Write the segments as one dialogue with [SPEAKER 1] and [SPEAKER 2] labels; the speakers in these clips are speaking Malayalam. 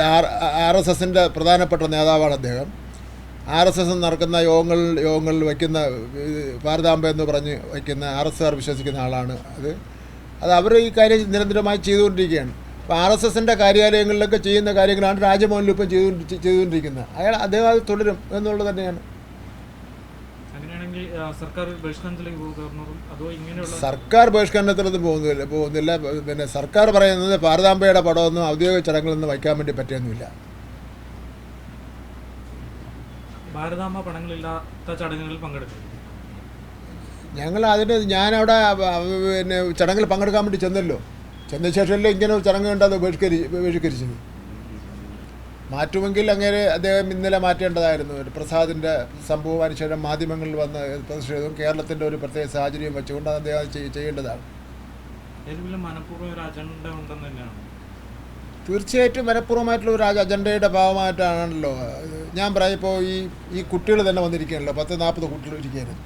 [SPEAKER 1] ആർ എസ് എസിന്റെ പ്രധാനപ്പെട്ട നേതാവാണ് അദ്ദേഹം. ആർ എസ് എസ് നടക്കുന്ന യോഗങ്ങൾ യോഗങ്ങളിൽ വയ്ക്കുന്ന ഭാരതാംബ എന്ന് പറഞ്ഞ് വയ്ക്കുന്ന ആർ എസ് ആർ വിശ്വസിക്കുന്ന ആളാണ് അത്. അത് അവർ ഈ കാര്യം നിരന്തരമായി ചെയ്തുകൊണ്ടിരിക്കുകയാണ്. അപ്പോൾ ആർ എസ് എസിന്റെ കാര്യാലയങ്ങളിലൊക്കെ ചെയ്യുന്ന കാര്യങ്ങളാണ് രാജഭവനിൽ ഇപ്പം ചെയ്തു ചെയ്തുകൊണ്ടിരിക്കുന്നത്. അയാൾ അദ്ദേഹം അത് തുടരും എന്നുള്ളത് തന്നെയാണ്.
[SPEAKER 2] സർക്കാർ ബഹിഷ്കരണത്തിലേക്ക് അതോ ഇങ്ങനെയുള്ള
[SPEAKER 1] സർക്കാർ ബഹിഷ്കരണത്തിലൊന്നും പോകുന്നില്ല പോകുന്നില്ല. പിന്നെ സർക്കാർ പറയുന്നത് ഭാരതാംബയുടെ പടമൊന്നും ഔദ്യോഗിക ചടങ്ങുകളൊന്നും വയ്ക്കാൻ വേണ്ടി പറ്റിയൊന്നുമില്ല.
[SPEAKER 2] ചടങ്ങുകളിൽ പങ്കെടുക്കും
[SPEAKER 1] ഞങ്ങൾ അതിന് ഞാനവിടെ പിന്നെ ചടങ്ങിൽ പങ്കെടുക്കാൻ വേണ്ടി ചെന്നല്ലോ. ചെന്ന ശേഷമല്ലേ ഇങ്ങനെ ചടങ്ങ് കണ്ടത് ബഹിഷ്കരി ബഹിഷ്കരിച്ചത്. മാറ്റുമെങ്കിൽ അങ്ങനെ അദ്ദേഹം ഇന്നലെ മാറ്റേണ്ടതായിരുന്നു. ഒരു പ്രസാദിന്റെ സംഭവത്തിന് ശേഷം മാധ്യമങ്ങളിൽ വന്ന പ്രതിഷേധവും കേരളത്തിന്റെ ഒരു പ്രത്യേക സാഹചര്യം വെച്ചുകൊണ്ട് അത് അദ്ദേഹം ചെയ്യേണ്ടതാണ്. തീർച്ചയായിട്ടും മനഃപൂർവമായിട്ടുള്ള ഒരു അജ- അജണ്ടയുടെ ഭാഗമായിട്ടാണല്ലോ. ഞാൻ പറയാം ഇപ്പോൾ ഈ ഈ കുട്ടികൾ തന്നെ വന്നിരിക്കുകയാണല്ലോ. പത്ത് നാൽപ്പത് കുട്ടികൾ ഇരിക്കുകയാണ്.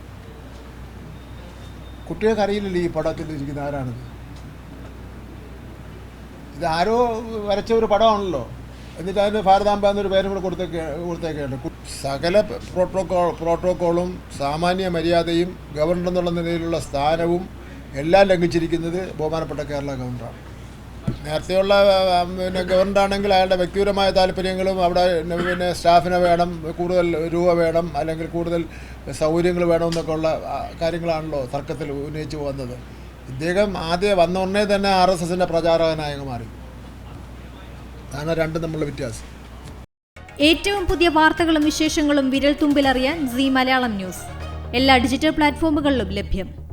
[SPEAKER 1] കുട്ടികൾക്ക് അറിയില്ലല്ലോ ഈ പടത്തിൽ ഇരിക്കുന്ന ആരാണിത് ഇത് ആരോ വരച്ച ഒരു പടമാണല്ലോ. എന്നിട്ട് അതിന് ഭാരതാംബ എന്നൊരു പേരും കൂടെ കൊടുത്തേക്ക് കൊടുത്തേക്കുണ്ട് സകല പ്രോട്ടോകോൾ പ്രോട്ടോക്കോളും സാമാന്യ മര്യാദയും ഗവർണർ എന്നുള്ള നിലയിലുള്ള സ്ഥാനവും എല്ലാം ലംഘിച്ചിരിക്കുന്നത് ബഹുമാനപ്പെട്ട കേരള ഗവർണറാണ്. നേരത്തെയുള്ള പിന്നെ ഗവർണറാണെങ്കിൽ അയാളുടെ വ്യക്തിപരമായ താല്പര്യങ്ങളും അവിടെ പിന്നെ സ്റ്റാഫിനെ വേണം കൂടുതൽ രൂപ വേണം അല്ലെങ്കിൽ കൂടുതൽ സൗകര്യങ്ങൾ വേണം എന്നൊക്കെ ഉള്ള കാര്യങ്ങളാണല്ലോ തർക്കത്തിൽ ഉന്നയിച്ചു വന്നത് ഇദ്ദേഹം ആദ്യം വന്ന ഉടനെ തന്നെ ആർ എസ് എസിന്റെ പ്രചാരകനായി മാറി. അതാണ് രണ്ടും തമ്മിലുള്ള വ്യത്യാസം.
[SPEAKER 3] ഏറ്റവും പുതിയ വാർത്തകളും വിശേഷങ്ങളും വിരൽ തുമ്പിലറിയാൻ സി മലയാളം ന്യൂസ്. എല്ലാ ഡിജിറ്റൽ പ്ലാറ്റ്ഫോമുകളിലും ലഭ്യം.